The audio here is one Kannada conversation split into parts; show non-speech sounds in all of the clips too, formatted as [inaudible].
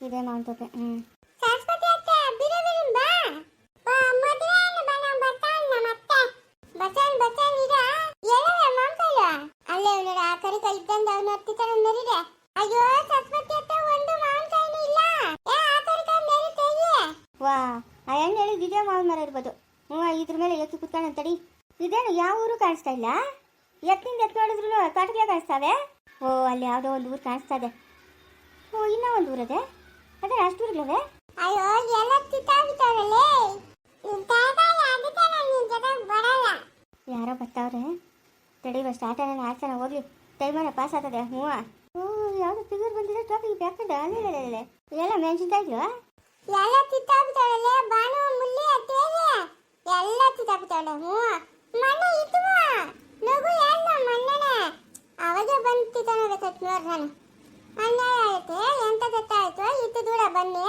ಇದೇ ಹ್ಮ್. ಹ್ಞೂ ಸರಸ್ವತಿ ಅತ್ತೆ ಬಿರು ಬಿರು ಬಾ. ಬಾ ಮದುವೆ ಬಾ ನಾವು ಬರ್ತಾನೆ ನಮ್ಮ ಅತ್ತೆ. ಬಚಾನ್ ಬಚಾನ್ ಇರ ಎಲ್ಲವ ಮಾಂಕಲ್ಲ ಅಲ್ಲೇ ಅವನರ ಆ ಕರಿ ಕಲಿತಂದ ಅವನ ಹತ್ತಿತಾನ ನರಿದೆ ಅಯ್ಯೋ, ಸರಸ್ವತಿ ಅತ್ತೆ, ಒಂದು ಮಾಂಕಾಯಿನೂ ಇಲ್ಲ. ಏ, ಆ ಕರಿ ಕೈ ಮೇರಿ ತೆಗಿ. ವಾ ಹೆಣ್ಣು ಹೇಳಿದ್ ಇದೇ ಮಾವಿನ ಮರ ಇರ್ಬೋದು. ಹ್ಞೂ ಇದ್ರ ಮೇಲೆ ಎತ್ತಿ ಕುತ್ಕೊಂಡು ತಡಿ. ಇದೇನು, ಯಾವ ಊರು ಕಾಣಿಸ್ತಾ ಇಲ್ಲ? ಎತ್ತಿಂದ ಎತ್ತು ನೋಡಿದ್ರು ಕಾಟಕ್ಕೆ ಕಾಣಿಸ್ತಾವೆ ಓ, ಅಲ್ಲಿ ಯಾವುದೋ ಒಂದು ಊರು ಕಾಣಿಸ್ತಾ ಇದೆ. ಓ, ಇನ್ನೂ ಒಂದು ಊರದೆ? ಅದೇ ಅಷ್ಟು ಊರುಗಳವೆ ಅಯ್ಯೋ ಎಲ್ಲ ಕಿತ್ತಾಬಿಟ್ಟಾರಲ್ಲೇ ತಾತ ಅದಕ್ಕೆ ನಾನು ನಿನ್ ಜೊತೆಗೆ ಬರಲ್ಲ. ಯಾರೋ ಬರ್ತಾವ್ರೆ ತಡೀವ ಸ್ಟಾರ್ಟ್ ಆಗೋಣ ಆಡ್ಸೋಣ ಹೋಗ್ಲಿ ಟೈಮರ ಪಾಸ್ ಆಗ್ತದೆ ಹ್ಞೂ. ಓ ಯಾವುದು ಫಿಗರ್ ಬಂದಿದೆ ಟೋಪಿಗೆ ಬ್ಯಾಕಂಡ ಅಲ್ಲೇ ಎಲ್ಲ ಮೆಣಸಿನ್ಕಾಯ್ಗಳು ಎಲ್ಲ ಕಿತ್ತಾಬಿಟ್ಟಾರಲ್ಲೇ ಬಾನು ಮುಲ್ಲಿ ಅತ್ತೇರಿ ಎಲ್ಲ ಕಿತ್ತಾಬಿಟ್ಟಾಳೆ ಹ್ಞೂ. ಮಣ್ಣು ಇತ್ತು ನಗು ಎಲ್ಲ ಮಣ್ಣನೆ ಅವಾಗೆ ಬಂದು ನೋಡ್ ನಾನು. ಅನ್ಯಾಯ ಆಯ್ತೆ ಎಂತ ಗೊತ್ತಾಯ್ತು? ಇತ್ತು ದೂರ ಬನ್ನಿ.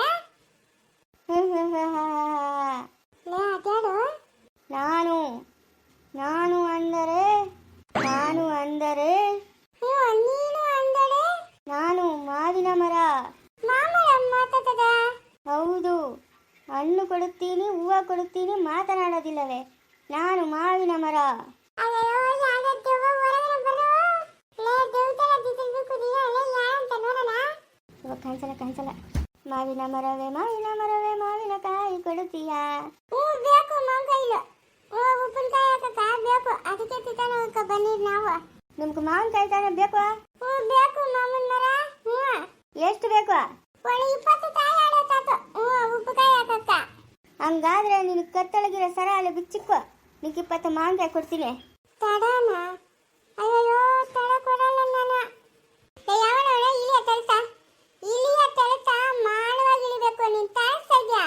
[laughs] ಲೇ ನಾನು ನಾನು ಅಂದರೆ ನಾನು ಅಂದರೆ ಹ್ಞೂ ನೀನು ಅಂದರೆ? ನಾನು ಮಾವಿನ ಮರ. ಮಾಮರ ಮಾತಾಡ್ತದ? ಹೌದು ಹಣ್ಣು ಕೊಡುತ್ತೀನಿ ಹೂವು ಕೊಡುತ್ತೀನಿ ಮಾತನಾಡೋದಿಲ್ಲವೇ? ನಾನು ಮಾವಿನ ಮರ. ಅಯ್ಯೋ ಯಾರ ದೆವ್ವ ಹೊರಗಡೆ ಬರು ಲೇ ದೇವತೆಲ್ಲ ದಿದಿರ್ಬೇಕು ನೀನು ಲೇ ಯಾರಂತ ನೋಡೋಣ ಇವಾಗ ಕಾಣಿಸಲ್ಲ ಕಾಣಿಸಲ್ಲ. ಮಾವಿನ ಮರವೇ ಮಾವಿನ ಮರವೇ ಮಾವಿನಕಾಯಿ ಕೊಡುತ್ತೀಯಾ? ಹ್ಞೂ ಬೇಕು ಮಾವಿನಕಾಯಿಲು ಓ ಉಪ್ಪಿನಕಾಯಿ ಹಾಕಕ್ಕ, ಬೇಕು. ಅದಕ್ಕೆ ತಿತ್ತಾನಕ್ಕ ಬನ್ನಿ ನಾವು. ನಿಮ್ಗೆ ಮಾವಿನಕಾಯಿ ತಾನೇ ಬೇಕು. ಹ್ಞೂ ಬೇಕು, ಮಾವಿನ ಮರ ಹ್ಞೂ ಎಷ್ಟು ಬೇಕು? ಒಳ್ಳೆ ಇಪ್ಪತ್ತು ಕಾಯಿ ಆಡತ್ತಾತು ಹ್ಞೂ ಉಪ್ಪಿನಕಾಯಿ ಹಾಕಕ್ಕ. ಹಂಗಾದ್ರೆ ನಿನ್ ಕತ್ತಳಗಿರೋ ಸರ ಅಲ್ಲಿ ಬಿಚ್ಚಿಕ್ಕು. ನಿಂಗೆ ಇಪ್ಪತ್ತು ಮಾವಿನಕಾಯಿ ಕೊಡ್ತೀನಿ. ತಡಾನ. ಅಯ್ಯೋ ನೀನ್ ತಾಳ್ಸ್ತಾ ಇದ್ಯಾ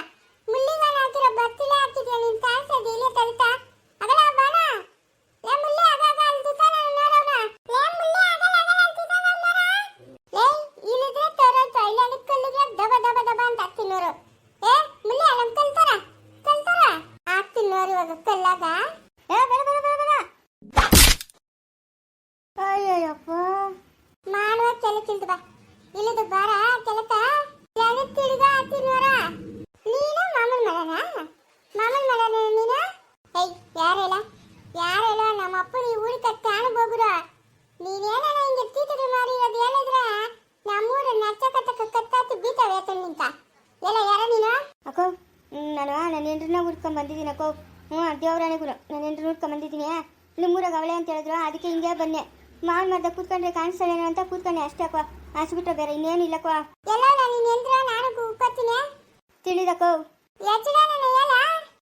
ಮುಳ್ಳಿಗಾಲ ಹಾಕಿರೋ ಬತ್ತಿಲೆ ಹಾಕಿದ್ಯ ನೀನ್ ತಾಳ್ಸ್ತಾ ಇದ್ಯಾ ಇಲ್ಲೇ ತಳ್ತ ಅಗಲ ಬಾಣ. ಲೇ ಮುಳ್ಳಿ ಆಗಾಗ ಅಲ್ಲಿ ತುತ್ತಾನ ನೋಡವ್ನ? ಲೇ ದಬ ದಬ ದಬ ಅಂತ ಹಾಕ್ತೀನಿ ಏ, ಮುಳ್ಳಿ ಅಲ್ಲ ಕಲ್ತಾರ? ಕಲ್ತಾರ? ಏ ಬರ ಬರ ಬರ ಅಯ್ಯಯ್ಯಪ್ಪ. ಮಾಡುವ ಕೆಲಕ್ಕಿಲ್ದು ಬಾ. ನಾನು ನನ್ನ ಹೆಂಡ್ರನ್ನ ಹುಡ್ಕೊಂಡ್ ಬಂದಿದ್ದೀನಿ ಅಕ್ಕೋ. ಹ್ಞೂ ದೇವ್ರಾಣಿಗೂ ನಾನು ನೆಂಟ್ರು ಹುಡ್ಕೊಂಡ್ ಬಂದಿದ್ದೀನಿ. ನಿಮ್ಮೂರಾಗ ಅವಳೆ ಅಂತ ಹೇಳಿದ್ರು. ಅದಕ್ಕೆ ಹಿಂಗೆ ಬನ್ನೆ ಮಾವಿನ ಮಾಡ್ದ ಕೂತ್ಕೊಂಡ್ರೆ ಕಾಣಿಸ್ತಾಳೇನೋ ಅಂತ ಕೂತ್ಕೊಂಡೆ ಅಷ್ಟೇ ಅಕ್ಕ. ಅಷ್ಟು ಬೇರೆ ಇನ್ನೇನು ಇಲ್ಲಕ್ಕೋ ಎಲ್ಲ ನಾನು ನೆಂಟ್ರ ನಾನು ಕೂತ್ಕೊತೀನಿ ತಿಳಿದಕ್ಕೋ.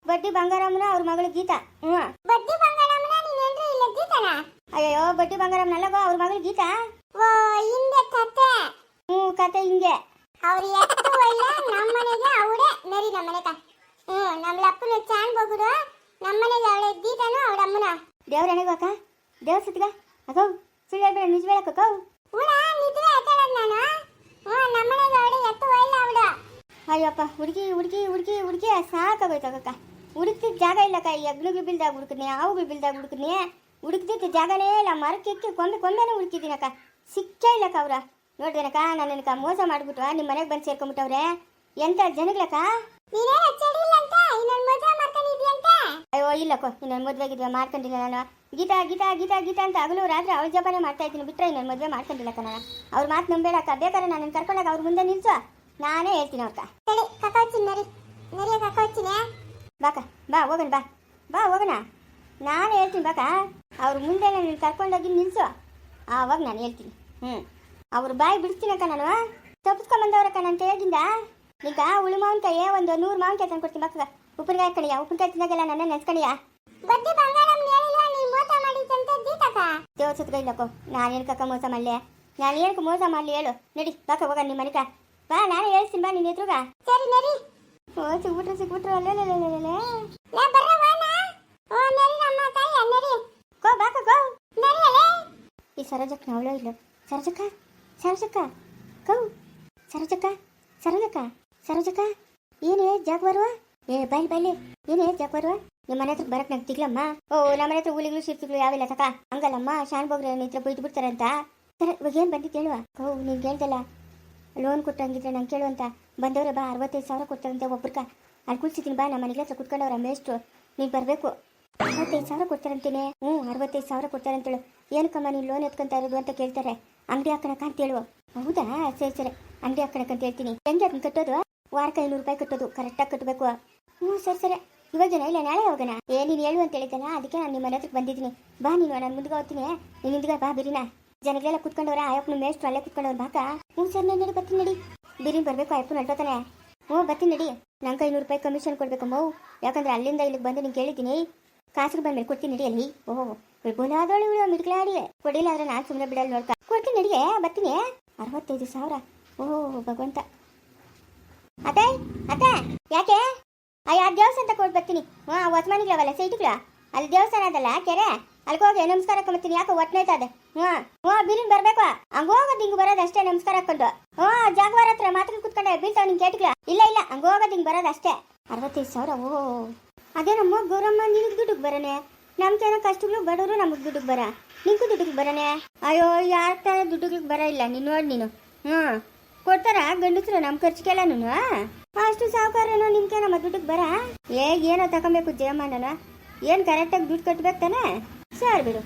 ಬಡ್ಡಿ ಬಂಗಾರಮ್ಮನ ಅವ್ರ ಮಗಳು ಗೀತಾ. ಹ್ಞೂ. ಬಡ್ಡಿ ಬಂಗಾರಮ್ಮನ ನೀನ್ ಇಲ್ಲ ಗೀತನ? ಅಯ್ಯೋ ಬಡ್ಡಿ ಬಂಗಾರಮ್ಮನಲ್ಲಗೋ ಅವ್ರ ಮಗಳು ಗೀತಾ? ಓ ಹಿಂದೆ ಕತೆ. ಹ್ಞೂ ಕತೆ ಹಿಂಗೆ. ಅವ್ರು ಎತ್ತು ಒಳ್ಳೆ ನಮ್ಮ ಮನೆಗೆ ಅವಳೇ ನರಿ ನಮ್ಮನೆ ಹ್ಞೂ ನಮ್ಮ ಅಪ್ಪನ ಚಾನ್ ಬಗುರು ನಮ್ಮ ಮನೆಗೆ ಅವಳೆ ಗೀತನು ಅವಳ ಅಮ್ಮನ. ದೇವ್ರಾಣಿಗೂ ಅಕ್ಕ ದೇವ್ರ ಸತ್ಗ ಅಕ್ಕ ಸುಳ್ಳು ಹೇಳ್ಬೇಡ ನಿಜ ಹೇಳಕ್ಕೋ ಹೂಣ ನಿದ್ರೆ ಎತ್ತಳದ್ ನಾನು. ಹ್ಞೂ ನಮ್ಮ ಮನೆಗೆ ಅವಳೆ ಎತ್ತು ಅವಳು. ಅಯ್ಯಪ್ಪ ಹುಡುಗಿ ಹುಡುಗಿ ಹುಡುಗಿ ಹುಡುಗಿ ಸಾಕಾಗೋಯ್ತು ಅಕ್ಕ ಹುಡುಕ್ತಿದ್ದ ಜಾಗ ಇಲ್ಲಕ್ಕ ಈ ಅಗ್ನಿಗಳು ಬಿಲ್ದಾಗ ಹುಡುಕಿದ್ನಿ ಹಾವುಗಳು ಬಿಲ್ದಾಗ ಹುಡುಕಿದ್ನಿ. ಹುಡುಕ್ತಿದ್ದ ಜಾಗನೇ ಇಲ್ಲ ಮರಕ್ಕೆ ಕೊಂಬೆ ಕೊಂಬೆನೇ ಹುಡುಕಿದ್ದೀನಕ್ಕ ಸಿಕ್ಕೇ ಇಲ್ಲಕ್ಕ ಅವ್ರ. ನೋಡ್ದೇನಕ್ಕ ನಾನು ಮೋಸ ಮಾಡ್ಬಿಟ್ಟು ನಿಮ್ಮ ಮನೆಗೆ ಬಂದು ಸೇರ್ಕೊಂಬಿಟ್ಟವ್ರೆ. ಎಂತ ಜನಗಳಕ್ಕ? ನೀನೇ ಚಡಿಲ್ಲ ಅಂತ ಇನ್ನೊಂದು ಮದುವೆ ಮಾಡ್ಕೊಂಡಿದ್ಯಂತ ಅಯ್ಯೋ ಇಲ್ಲಕ್ಕೋ ಮದುವೆ ಮದುವೆಗಿದ್ವಿ ಮಾಡ್ಕೊಂಡಿಲ್ಲ ನಾನು ಗೀತಾ ಗೀತಾ ಗೀತಾ ಗೀತಾ ಅಂತ ಹಗಲು ರಾತ್ರಿ ಅವ್ರ ಜಪಾನೆ ಮಾಡ್ತಾ ಇದ್ದೀನಿ. ಬಿಟ್ಟರೆ ಇನ್ನೊಂದು ಮದುವೆ ಮಾಡ್ಕೊಂಡಿಲ್ಲ ಕಣ ಅವ್ರ ಮಾತು ನಂಬೇಡಕ್ಕ. ಬೇಕಾದ್ರೆ ನಾನು ಕರ್ಕೊಂಡಾಗ ಅವ್ರ ಮುಂದೆ ನಿಲ್ಸು. ನಾನೇ ಹೇಳ್ತೀನಿ ಅವ್ರಕ್ಕ ಕಕ್ಕೋಚಿನ ನರಿ. ನರಿಯ ಕಕ್ಕೋಚಿನ ಬಾಕ ಬಾ ಹೋಗೋಣ ಬಾ. ಬಾ ಹೋಗೋಣ. ನಾನು ಹೇಳ್ತೀನಿ ಬಾಕ. ಅವ್ರ ಮುಂದೆ ನಾನು ಕರ್ಕೊಂಡೋಗಿ ನಿಲ್ಸು. ಆವಾಗ ನಾನು ಹೇಳ್ತೀನಿ. ಹ್ಞೂ ಅವ್ರ ಬಾಯಿ ಬಿಡ್ತೀನಕ್ಕ ನಾನು ತಪ್ಪಿಸ್ಕೊಂಬಂದವ್ರಕ್ಕ ನಾನು ಕೇಳಿದ್ದ ಈಗ ಉಳಿ ಮಾವಿನಕಾಯಿ ಒಂದು ನೂರು ಮಾವಿನಕಾಯಿ ತಂದು ಕೊಡ್ತೀನಿ ಬಾಕ ಉಪ್ಪಿನಕಾಯಿ ಕಣಿಯ ಉಪ್ಪಿನಕಾಯಿ ತಿನ್ನಾಗೆಲ್ಲ ನನ್ನ ನೆನ್ಸ್ಕಣಿಯ ಬಡ್ಡಿ ಬಂಗಾರಂ ಹೇಳಿಲ್ಲ ನೀ ಮೋಸ ಮಾಡಿದ್ದಂತ ಗೀತಕ ದೇವ ಸುತ್ತಗ ಇಲ್ಲಕ್ಕೋ ನಾನು ಏನಕ್ಕಕ್ಕ ಮೋಸ ಮಾಡಲಿ? ನಾನು ಏನಕ್ಕೆ ಮೋಸ ಮಾಡಲಿ ಹೇಳು. ನಡಿ ಬಾಕ ಹೋಗ ನಿಮ್ಮ ಮನೆಗ ಬಾ ನಾನು ಹೇಳ್ತೀನಿ ಬಾ ನಿನ್ನ ಎದುರುಗ. ಸರಿ ನರಿ ಓ ಸಿಗ್ಬಿಟ್ರು ಸಿಗ್ಬಿಟ್ರು ಅಲ್ಲೇ ಈ ಸರೋಜಕ್ಕ ಅವಳೋ ಇಲ್ಲ ಸರೋಜಕ್ಕ ಸರೋಜಕ್ಕ ಕೌ. ಸರೋಜಕ್ಕ ಸರೋಜಕ್ಕ ಸರೋಜಕ್ಕ ಏನೇ ಜಾಗ ಬರುವ? ಏ ಬೈಲಿ ಬೈಲಿ ಏನ್ ಜಾಗ ಬರುವ ನಿಮ್ಮ ಮನೆ ಹತ್ರ ಬರಕ್ ನಂಗೆ ತಿಗ್ಲಮ್ಮ? ಓ ನಮ್ಮ ಮನೆ ಹತ್ರ ಹುಲಿಗಳು ಸಿರ್ತಿಗಳು ಯಾವಿಲ್ಲ ತಕ. ಹಂಗಲ್ಲಮ್ಮ, ಶಾನ್ ಬೋಗ್ರೆ ಇತ್ರ ಬೈದು ಬಿಡ್ತಾರೆ ಅಂತ ಸರ, ಇವಾಗ ಏನು ಬಂದಿತ್ತು ಹೇಳುವ ಓ ನೀನು ಹೇಳ್ದಲ್ಲ ಲೋನ್ ಕೊಟ್ಟಂಗಿದ್ರೆ ನಂಗೆ ಕೇಳು ಅಂತ. ಬಂದವ್ರೆ ಬಾ, ಅರವತ್ತೈದು ಸಾವಿರ ಕೊಡ್ತಾರಂತೆ ಒಬ್ರಕ. ಅಲ್ಲಿ ಕುಳ್ಸಿದ್ದೀನಿ ಬಾ ನಮ್ಮ ಮನೆಗೆ ಹತ್ರ ಕುತ್ಕೊಂಡವ್ರ ಮೇಷ್ಟ್ರು ನೀನ್ ಬರ್ಬೇಕು. ಅರವತ್ತೈದು ಸಾವಿರ ಕೊಡ್ತಾರಂತೀನಿ. ಹ್ಞೂ, ಅರವತ್ತೈದು ಸಾವಿರ ಕೊಡ್ತಾರಂತೇಳು. ಏನಕ್ಕಮ್ಮ ನೀನು ಲೋನ್ ಎತ್ಕೊಂತ ಇರೋದು ಅಂತ ಕೇಳ್ತಾರೆ? ಅಂಗಡಿ ಹಾಕೋಣಕ ಅಂತ ಹೇಳುವ. ಹೌದಾ? ಸರಿ ಸರಿ. ಅಂಗಡಿ ಹಾಕೋಣಕ ಅಂತ ಹೇಳ್ತೀನಿ. ಹೆಂಗೆ ಅದನ್ನ ಕಟ್ಟೋದು? ವಾರಕ್ಕೆ ಐನೂರು ರೂಪಾಯಿ ಕಟ್ಟೋದು. ಕರೆಕ್ಟಾಗಿ ಕಟ್ಟಬೇಕು ಹ್ಞೂ, ಸರಿ ಸರಿ. ಇವಾಗೇನ ಇಲ್ಲ, ನಾಳೆ ಹೋಗೋಣ. ಏ, ನೀನು ಹೇಳು ಅಂತ ಹೇಳಿದ್ದಾನ ಅದಕ್ಕೆ ನಾನು ನಿಮ್ಮ ಹತ್ರಕ್ಕೆ ಬಂದಿದ್ದೀನಿ. ಬಾ, ನೀನು ನಾನು ಮುಂದೆ ಹೋಗ್ತೀನಿ ನೀನು ಹಿಂದ್ಗೆ ಬಾ, ಬಿರಿನಾ. ಜನಗಳೆಲ್ಲ ಕುತ್ಕೊಂಡವ್ರ, ಆಯಪ್ಪನ ಮೇಷ್ಟ್ರು ಅಲ್ಲೇ ಕುತ್ಕೊಂಡವ್ರು ಬಾಕ? ಹ್ಞೂ, ಸರ್ ನಾನು ಬರ್ತೀನಿ, ನಡಿ. ಬಿರಿನ್ ಬರಬೇಕು ಅಯ್ಯಪ್ಪನ ಹೊರಟೋತಾನೆ. ಹ್ಞೂ, ಬರ್ತೀನಿ, ನಡಿ. ನಂಗೆ ಐನೂರು ರೂಪಾಯಿ ಕಮಿಷನ್ ಕೊಡ್ಬೇಕಮ್ಮ ಯಾಕಂದ್ರೆ ಅಲ್ಲಿಂದ ಇಲ್ಲಿಗೆ ಬಂದು ನೀನು ಕೇಳಿದ್ದೀನಿ. ಕಾಸಿಗೆ ಬಂದ್ಮೇಲೆ ಕೊಡ್ತೀನಿ, ನಡಿ ಅಲ್ಲಿ. ಓಹೋ ಬೋಲಾದೋಳು ಇವಳು ಮಿಡ್ಕಲಾಡಿ. ಕೊಡಿಲ್ಲ ಅಂದ್ರೆ ನಾನು ಸುಮ್ಮನೆ ಬಿಡಲ್ಲ ನೋಡ್ಕ. ಕೊಡ್ತೀನಿ ನಡಿಗೆ ಬರ್ತೀನಿ ಅರವತ್ತೈದು ಸಾವಿರ. ಓಹೋ, ಭಗವಂತ. ಅತ್ತೆ ಅತ್ತೆ, ಯಾಕೆ? ಅಯ್ಯ ಆ ದೇವಸ್ಥಾನ ತಗೊಂಡು ಬರ್ತೀನಿ? ಹಾ ಅವಲ್ಲ ಸೈಟಿಗ್ಲ ಅಲ್ಲಿ ದೇವಸ್ಥಾನ ಅದಲ್ಲ, ಕೆರೆ. ಅಲ್ಲಿ ಹೋಗಿ ನಮಸ್ಕಾರ ಹಾಕೊಂಬತ್ತೀನಿ ಯಾಕೆ ಒಟ್ನೈತದೆ ಹ್ಞೂ ಹ್ಞೂ ಬಿರಿನ್ ಬರಬೇಕು. ಹಂಗ ಹೋಗೋದು ಹಿಂಗೆ ಬರೋದು ಅಷ್ಟೇ ನಮಸ್ಕಾರ ಹಾಕೊಂಡು. ಹ್ಞೂ ಜಾಗವಾರ ಹತ್ರ ಮಾತ್ರ ಕುತ್ಕೊಂಡೆ, ಬೀಳ್ತಾವ ನಿಂಗೆ ಕೇಟಿಗ್ಲ ಇಲ್ಲ ಇಲ್ಲ, ಹಂಗ ಹೋಗೋದು ಹಿಂಗೆ ಬರೋದು ಅಷ್ಟೇ. ಅರವತ್ತೈದು ಸಾವಿರ, ಓ. ಅದೇ ನಮ್ಮ ಗೌರಮ್ಮ, ನಿನಗೆ ದುಡ್ಡುಗೆ ಬರನೆ? ನಮ್ಗೇನೋ ಕಷ್ಟಗಳು, ಬಡವರು ನಮಗೆ ದುಡ್ಡುಗೆ ಬರ. ನಿಂಗೂ ದುಡ್ಡುಗೆ ಬರನೆ? ಅಯ್ಯೋ, ಯಾರ ತರ ದುಡ್ಡುಗಳಿಗೆ ಬರ ಇಲ್ಲ, ನೀನು ನೋಡಿ ನೀನು. ಹ್ಞೂ ಕೊಡ್ತಾರ ಗಂಡಸ್ರು ನಮ್ಮ ಖರ್ಚಿಗೆಲ್ಲನು ಅಷ್ಟು ಸಾವುಕಾರನು ನಿಮ್ಗೆ ನಮ್ಮ ದುಡ್ಡಿಗೆ ಬರ? ಹೇಗ್ ಏನೋ ತಗೊಬೇಕು ಜಯಮಾನನ ಏನು ಕರೆಕ್ಟಾಗಿ ದುಡ್ಡು ಕಟ್ಬೇಕು ತಾನೆ? ಸರ್ ಬಿಡು.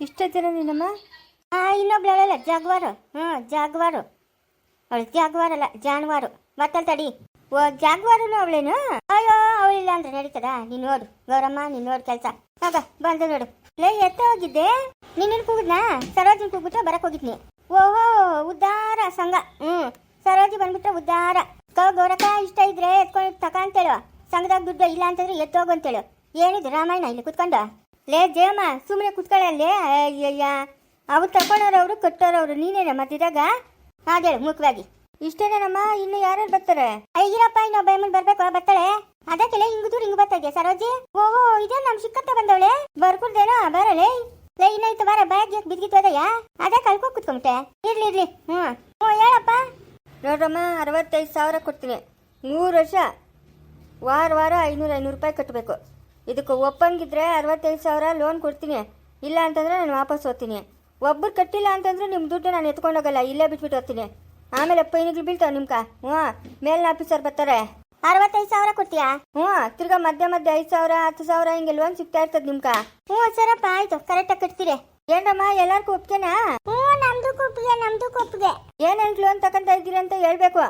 ಇಷ್ಟ ಜನ ನಿನ್ನಮ್ಮ ಆ, ಇನ್ನೊಬ್ಳು ಹೇಳಲ್ಲ, ಜಾಗ್ವಾರು. ಹ್ಞೂ, ಜಾಗ್ವಾರು. ಅವಳು ಜಾಗವಾರ ಅಲ್ಲ, ಜಾನುವಾರು. ಮತ್ತಲ್ಲಿ ತಡಿ. ಓ, ಜಾಗ್ವಾರನು ಅವಳೇನು? ಅಯ್ಯೋ, ಅವಳಿಲ್ಲ ಅಂದ್ರೆ ನಡೀತದ? ನೀನು ನೋಡು. ಗೌರಮ್ಮ, ನೀನು ನೋಡು ಕೆಲಸ. ಆಗ, ಬಂದು ನೋಡು. ಲೇ, ಎತ್ತ ಹೋಗಿದ್ದೆ? ನಿನ್ನ ಕೂಗಿದ್ನಾ ಸರೋಜಿನ ಕೂಗ್ಬಿಟ್ರೆ ಬರಕ್ ಹೋಗಿದ್ನಿ. ಓಹೋ, ಉದ್ದಾರ ಸಂಘ. ಹ್ಞೂ, ಸರೋಜಿ ಬಂದ್ಬಿಟ್ರೆ ಉದ್ದಾರ. ಗೌರಕ್ಕ ಇಷ್ಟ ಇದ್ರೆ ಎತ್ಕೊಂಡು ತಕ ಅಂತೇಳು. ಸಂಘದಾಗ ದುಡ್ಡು ಇಲ್ಲ ಅಂತಂದ್ರೆ ಎತ್ತೋಗು ಅಂತೇಳು. ಏನಿದು ರಾಮಾಯಣ ಇಲ್ಲಿ ಕುತ್ಕೊಂಡು? ಲೇ ಜಯಮ್ಮ ಸುಮ್ಮನೆ ಕುತ್ಕೊಳ್ಳಲ್ಲೇ ಅಯ್ಯಯ್ಯ. ಅವ್ರು ತಕೊಂಡವ್ರವ್ರು ಕಟ್ಟೋರವ್ರು, ನೀನೇನ ಮತ್ತಿದಾಗ ಅದೇಳು ಮುಖವಾಗಿ ಇಷ್ಟೇನೇನಮ್ಮ ಇನ್ನು ಯಾರು ಬರ್ತಾರೆ? ಅಯ್ಯಪ್ಪ ಇನ್ನೊಬ್ಬ ಬೈಮನ್ ಬರ್ಬೇಕು ಬರ್ತಾಳೆ? ಅದಕ್ಕೆಲ್ಲ ಹಿಂಗ್ ದೂರ ಹಿಂಗ್ ಬರ್ತಾ ಸರೋಜಿ? ಓಹೋ ಇದೇ ನಮ್ ಸಿಕ್ಕತ್ತ ಬಂದವಳೆ? ಬರ್ಕೊಡ್ದೇನೋ, ಬರಲೇ? ಲೇ ಇನ್ನೈತು ಬಾರ ಬಿದ್ದಿತ್ತು ಯಾ ಅದೇ ಕಲ್ಕೋ ಕುತ್ಕೊಂಬಿಟ್ಟೆ. ಇರ್ಲಿ ಇರ್ಲಿ. ಹ್ಞೂ ಓ, ಹೇಳಪ್ಪ. ನೋಡ್ರಮ್ಮ ಅರವತ್ತೈದು ಸಾವಿರ ಕೊಡ್ತೀನಿ. ಮೂರು ವರ್ಷ ವಾರ ವಾರ ಐನೂರು ಐನೂರು ರೂಪಾಯಿ ಕಟ್ಟಬೇಕು ಇದಕ್ಕೆ ಒಪ್ಪಂಗಿದ್ರೆ ಅರವತ್ತೈದು ಸಾವಿರ ಲೋನ್ ಕೊಡ್ತೀನಿ. ಇಲ್ಲ ಅಂತಂದ್ರೆ ನಾನು ವಾಪಸ್ ಹೋಗ್ತೀನಿ. ಒಬ್ಬರು ಕಟ್ಟಿಲ್ಲ ಅಂತಂದ್ರೆ ನಿಮ್ಮ ದುಡ್ಡು ನಾನು ಎತ್ಕೊಂಡೋಗಲ್ಲ ಇಲ್ಲೇ ಬಿಟ್ಬಿಟ್ಟು ಹೋಗ್ತೀನಿ. ಆಮೇಲೆ ಪೈನಿಗಳು ಬೀಳ್ತಾವೆ ನಿಮ್ಗೆ ಹ್ಞೂ ಮೇಲಿನ ಆಫೀಸರ್ ಬರ್ತಾರೆ. ಅರವತ್ತೈದು ಸಾವಿರ ಕೊಡ್ತೀಯಾ? ಹ್ಞೂ ತಿರ್ಗಾ ಮಧ್ಯ ಮಧ್ಯ ಐದು ಸಾವಿರ ಹತ್ತು ಸಾವಿರ ಹಿಂಗೆ ಲೋನ್ ಸಿಗ್ತಾ ಇರ್ತದೆ ನಿಮ್ಕ. ಹ್ಞೂ ಸರಪ್ಪ ಆಯ್ತು ಕರೆಕ್ಟಾಗಿ ಕಟ್ತೀರಿ. ಏನಮ್ಮ ಎಲ್ಲರಿಗೂ ಒಪ್ಕೇನಾ ಹ್ಞೂ ನಮ್ದು ಕೊಪ್ಪಿಗೆ ನಮ್ದು ಕೊಪ್ಪಿಗೆ. ಏನೇನು ಲೋನ್ ತಗೊಂತ ಇದ್ದೀರಿ ಅಂತ ಹೇಳ್ಬೇಕು.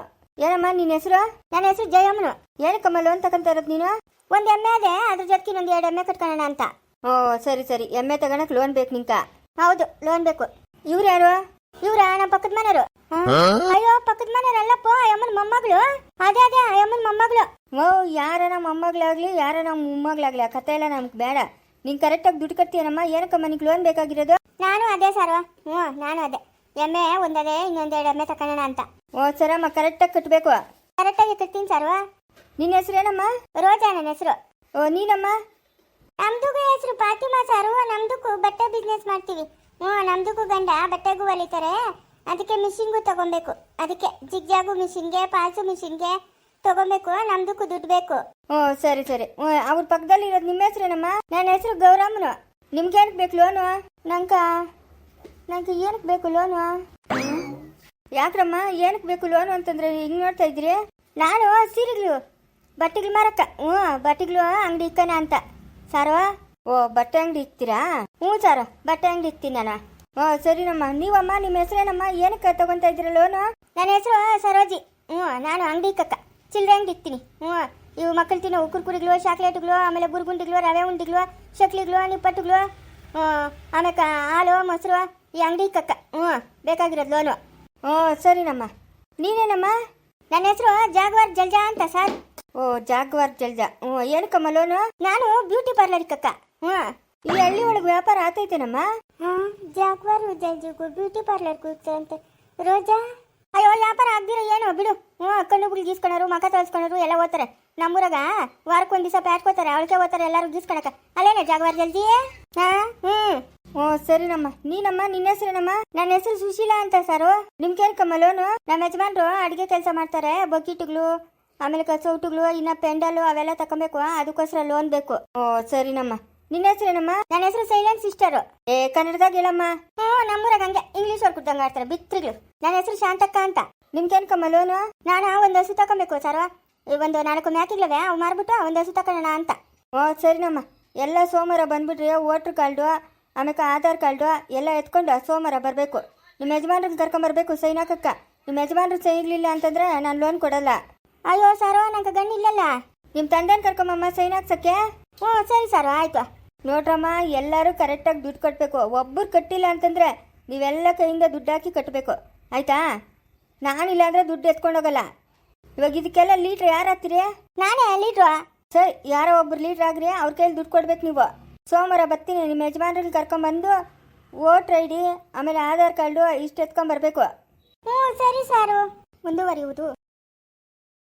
ಏನಮ್ಮ ನಿನ್ನ ಹೆಸರು? ನನ್ನ ಹೆಸರು ಜಯಮ್ಮನು. ಏನಕ್ಕಮ್ಮ ಲೋನ್ ತಗೊಂತ ಇರೋದು ನೀನು? ಒಂದು ಎಮ್ಮೆ ಅದೇ ಅದ್ರ ಜೊತೆಗೆ ಇನ್ನೊಂದು ಎರಡು ಎಮ್ಮೆ ಕಟ್ಕೊಳ್ಳೋಣ ಅಂತ. ಓ ಸರಿ ಸರಿ. ಎಮ್ಮೆ ತಗೋಣಕ್ ಲೋನ್ ಬೇಕು ನಿಂಕ. ಹೌದು ಲೋನ್ ಬೇಕು. ಇವ್ರು ಯಾರು? ಇವ್ರ? ನಮ್ಮ ಪಕ್ಕದ ಮನೆಯವರು. ಅಯ್ಯೋ ಪಕ್ಕದ ಮನೆಯವರಲ್ಲಪ್ಪ ಅಮ್ಮನ ಮೊಮ್ಮಗಳು. ಅದೇ ಅದೇ ಅಮ್ಮನ ಮೊಮ್ಮಗಳು. ಓ ಯಾರ ನಮ್ಮ ಮೊಮ್ಮಗಳಾಗ್ಲಿ ಯಾರ ನಮ್ಮ ಮೊಮ್ಮಗಳಾಗ್ಲಿ? ಆ ಕಥೆ ಎಲ್ಲ ನಮ್ಗೆ ಬೇಡ. ನೀನ್ ಕರೆಕ್ಟಾಗಿ ದುಡ್ಡು ಕಟ್ತೀಯನಮ್ಮ ಏನಕ್ಕಮ್ಮ ನಿಂಗೆ ಲೋನ್ ಬೇಕಾಗಿರೋದು? ನಾನು ಅದೇ ಸರ್ ಹ್ಞೂ ನಾನು ಅದೇ. ಎಮ್ಮೆ ಒಂದದೇ ಇನ್ನೊಂದೆರಡು ಎಮ್ಮೆ ತಕೊಳ್ಳೋಣ ಅಂತ. ಓ ಸರಮ್ಮ ಕರೆಕ್ಟಾಗಿ ಕಟ್ಟಬೇಕು ಕರೆಕ್ಟಾಗಿ ಕಟ್ತೀನಿ ಸರ್ವ ನಿನ್ನ ಹೆಸರೇನಮ್ಮ ರೋಜಾ ನನ್ನ ಹೆಸರು. ಓ ನೀನಮ್ಮ? ನಮ್ದು ಹೆಸರು ಫಾತಿಮಾ ಸಾರು ನಮ್ದಕ್ಕೂ ಬಟ್ಟೆ ಬಿಸ್ನೆಸ್ ಮಾಡ್ತೀವಿ. ಹ್ಞೂ ನಮ್ದಕ್ಕೂ ಗಂಡ ಬಟ್ಟೆಗೂ ಹೊಲಿತಾರೆ ಅದಕ್ಕೆ ಮಿಷಿನ್ಗೂ ತಗೊಬೇಕು. ಅದಕ್ಕೆ ಜಿಗ್ಜಾಗು ಮಿಷಿನ್ಗೆ ಪಾಲ್ಸು ಮಿಷಿನ್ಗೆ ತಗೊಬೇಕು, ನಮ್ದಕ್ಕೂ ದುಡ್ಡು ಬೇಕು. ಓ, ಸರಿ ಸರಿ. ಹ್ಞೂ ಅವ್ರ ಪಕ್ಕದಲ್ಲಿ ಇರೋದು ನಿಮ್ಮ ಹೆಸರೇನಮ್ಮ? ನನ್ನ ಹೆಸರು ಗೌರಮ್ಮನು. ನಿಮ್ಗೆ ಏನಕ್ಕೆ ಬೇಕು ಲೋನು? ನಂಕ ನಂಗೆ ಏನಕ್ಕೆ ಬೇಕು ಲೋನು? ಯಾಕ್ರಮ್ಮ ಏನಕ್ಕೆ ಬೇಕು ಲೋನು ಅಂತಂದ್ರೆ ಹಿಂಗೆ ನೋಡ್ತಾ ಇದ್ರಿ ನಾನು ಸೀರೆಗಳು, ಬಟ್ಟೆಗಳು ಮಾರಕ್ಕ. ಹ್ಞೂ, ಬಟ್ಟೆಗಳು ಅಂಗಡಿ ಇಕ್ಕನ ಅಂತ. ಸಾರವಾ ಓ, ಬಟ್ಟೆ ಅಂಗಡಿ ಇಕ್ತೀರಾ? ಹ್ಞೂ ಸಾರ, ಬಟ್ಟೆ ಅಂಗಡಿ ಇಕ್ತೀನಿ ನಾನು. ಓ, ಸರಿನಮ್ಮ. ನೀವಮ್ಮ ನಿಮ್ಮ ಹೆಸರೇನಮ್ಮ, ಏನಕ್ಕೆ ತಗೊಂತಾ ಇದ್ದೀರಾ ಲೋನು? ನನ್ನ ಹೆಸರು ಸರೋಜಿ. ಹ್ಞೂ, ನಾನು ಅಂಗಡಿ ಇಕ್ಕಕ್ಕ. ಚಿಲ್ಲರೆ ಅಂಗಡಿ ಇಕ್ತೀನಿ ಹ್ಞೂ, ಇವು ಮಕ್ಕಳು ತಿನ್ನೋ ಕುರ್ಕುರಿಗಳು ಚಾಕ್ಲೇಟ್ಗಳು ಆಮೇಲೆ ಬುರ್ಗುಂಡಿಗಳು ರವೆ ಉಂಡಿಗಳು ಶಕ್ಲಿಗಳು ನಿಪ್ಪಟ್ಟುಗಳು ಆಮೇಲೆ ಹಾಲು, ಮೊಸರು, ಈ ಅಂಗಡಿ ಕಕ್ಕ. ಹ್ಞೂ, ಬೇಕಾಗಿರೋದು ಲೋನು ಹ್ಞೂ ಸರಿನಮ್ಮ ನೀನೇನಮ್ಮ? ನನ್ನ ಹೆಸರು ಜಾಗ್ವಾರ್ ಜಲ್ಜಾ ಅಂತ ಸರ್. ಓ, ಜಾಗ್ವಾರ್ ಜಲ್ಜಾ. ಹ್ಞೂ, ಏನಕ್ಕಮ್ಮ ಲೋನು? ನಾನು ಬ್ಯೂಟಿ ಪಾರ್ಲರ್ ಕಕ್ಕ. ಹ್ಞೂ, ಈ ಹಳ್ಳಿ ಒಳಗೆ ವ್ಯಾಪಾರ ಆತೈತೇನಮ್ಮ ಹ್ಞೂ, ಜಾಗ್ವಾರ್ ಜಲ್ಜಿಗೂ ಬ್ಯೂಟಿ ಪಾರ್ಲರ್ಗೂ ಅಂತ. ರೋಜಾ? ಅಯ್ಯೋ ವ್ಯಾಪಾರ ಆಗ್ದಿರ ಏನು? ಬಿಡು. ಹ್ಞೂ ಕಣ್ಣುಗಳು ಗೀಸ್ಕೊಳೋರು ಮಕ ತೊಳ್ಸ್ಕೊಳೋರು, ಎಲ್ಲ ಓದ್ತಾರೆ. ನಮ್ಮೂರಾಗ ವಾರಕ್ಕೆ ಒಂದು ದಿವಸ ಪ್ಯಾಟ್ಕೋತಾರೆ ಅವಳಿಗೆ ಓದ್ತಾರೆ, ಎಲ್ಲರೂ ಗೀಸ್ಕೊಳಕ ಅಲ್ಲೇನೆ, ಜಾಗವಾರ ಜಲ್ದಿ? ಹಾ? ಹ್ಞೂ. ಓ ಸರಿನಮ್ಮ ನೀನಮ್ಮ, ನಿನ್ನ ಹೆಸರೇನಮ್ಮ ನನ್ನ ಹೆಸರು ಸುಶೀಲಾ ಅಂತ ಸರು. ನಿಮ್ಗೆ ಕಮಲೋನು ನಮ್ಮ ಯಜಮಾನ್ರು ಅಡುಗೆ ಕೆಲಸ ಮಾಡ್ತಾರೆ, ಬೊಕ್ಕಿಟ್ಟುಗಳು, ಆಮೇಲೆ ಕಸೌಟುಗಳು ಇನ್ನ ಪೆಂಡಲು ಅವೆಲ್ಲ ತಕೊಬೇಕು, ಅದಕ್ಕೋಸ್ಕರ ಲೋನ್ ಬೇಕು. ಓ ಸರಿನಮ್ಮ ನಿನ್ನ ಹೆಸರೇನಮ್ಮ ನನ್ನ ಹೆಸರು ಸೈಲೆಂಟ್ ಸಿಸ್ಟರ್. ಏ ಕನ್ನಡದಾಗ ಹೇಳಮ್ಮ ಹ್ಞೂ ನಮ್ಮೂರಾಗ ಹಂಗೆ ಇಂಗ್ಲೀಷ್ ಅವ್ರು ಕುಡ್ದಂಗೆ ಆಡ್ತಾರೆ, ಬಿತ್ರಿಗಳು. ನನ್ನ ಹೆಸರು ಶಾಂತಕ್ಕ ಅಂತ. ನಿಮ್ಗೇನ್ಕಮ್ಮ ಲೋನು ನಾನು ಒಂದು ಹಸು ತಗೊಬೇಕು ಸರ್ ಒಂದು ನಾಲ್ಕು ಮ್ಯಾಕಿಗ್ಲವೆ ಅವು ಮಾರ್ಬಿಟ್ಟು ಒಂದು ಹಸು ತಗೊಳ್ಳೋಣ ಅಂತ. ಓ, ಸರಿನಮ್ಮ. ಎಲ್ಲ ಸೋಮವಾರ ಬಂದ್ಬಿಟ್ರಿ ವೋಟ್ರ್ ಕಾರ್ಡು ಆಮೇಲೆ ಆಧಾರ್ ಕಾರ್ಡು, ಎಲ್ಲ ಎತ್ಕೊಂಡು ಸೋಮವಾರ ಬರಬೇಕು. ನಿಮ್ಮ ಯಜಮಾನ್ರನ್ನ ಕರ್ಕೊಂಬರ್ಬೇಕು ಸೈನಾಕಕ್ಕ ನಿಮ್ಮ ಯಜಮಾನ್ರು ಸೈನ್ ಇರಲಿಲ್ಲ ಅಂತಂದ್ರೆ ನಾನು ಲೋನ್ ಕೊಡಲ್ಲ. ಅಯ್ಯೋ ಸಾರೋ ನಂಗೆ ಗಣ್ಣ ಇಲ್ಲಲ್ಲ. ನಿಮ್ಮ ತಂದೆನ ಕರ್ಕೊಂಬಮ್ಮ ಸೈನ್ ಹಾಕ್ಸಕ್ಕೆ? ಹ್ಞೂ ಸರಿ ಸರ್ ಆಯ್ತು. ನೋಡ್ರಮ್ಮ ಎಲ್ಲರೂ ಕರೆಕ್ಟಾಗಿ ದುಡ್ಡು ಕಟ್ಟಬೇಕು ಒಬ್ಬರು ಕಟ್ಟಿಲ್ಲ ಅಂತಂದರೆ ನೀವೆಲ್ಲ ಕೈಯಿಂದ ದುಡ್ಡು ಹಾಕಿ ಕಟ್ಟಬೇಕು ಆಯ್ತಾ? ನಾನಿಲ್ಲ ಅಂದರೆ ದುಡ್ಡು ಎತ್ಕೊಂಡೋಗಲ್ಲ. ಇವಾಗ ಇದಕ್ಕೆಲ್ಲ ಲೀಟ್ರ್ ಯಾರು ಹಾಕ್ತೀರಿ ನಾನೇ ಲೀಟ್ರ ಸರಿ ಯಾರೋ ಒಬ್ರು ಲೀಟ್ರ್ ಆಗ್ರಿ ಅವ್ರ ಕೈಯಲ್ಲಿ ದುಡ್ಡು ಕೊಡ್ಬೇಕು ನೀವು. ಸೋಮವಾರ ಬರ್ತೀನಿ ನಿಮ್ಮ ಯಜಮಾನ್ರಲ್ಲಿ ಕರ್ಕೊಂಬಂದು ವೋಟ್ರ್ ಐ ಡಿ ಆಮೇಲೆ ಆಧಾರ್ ಕಾರ್ಡು ಇಷ್ಟು ಎತ್ಕೊಂಬರ್ಬೇಕು. ಹ್ಞೂ ಸರಿ ಸಾರು. ಮುಂದುವರಿಯುವುದು.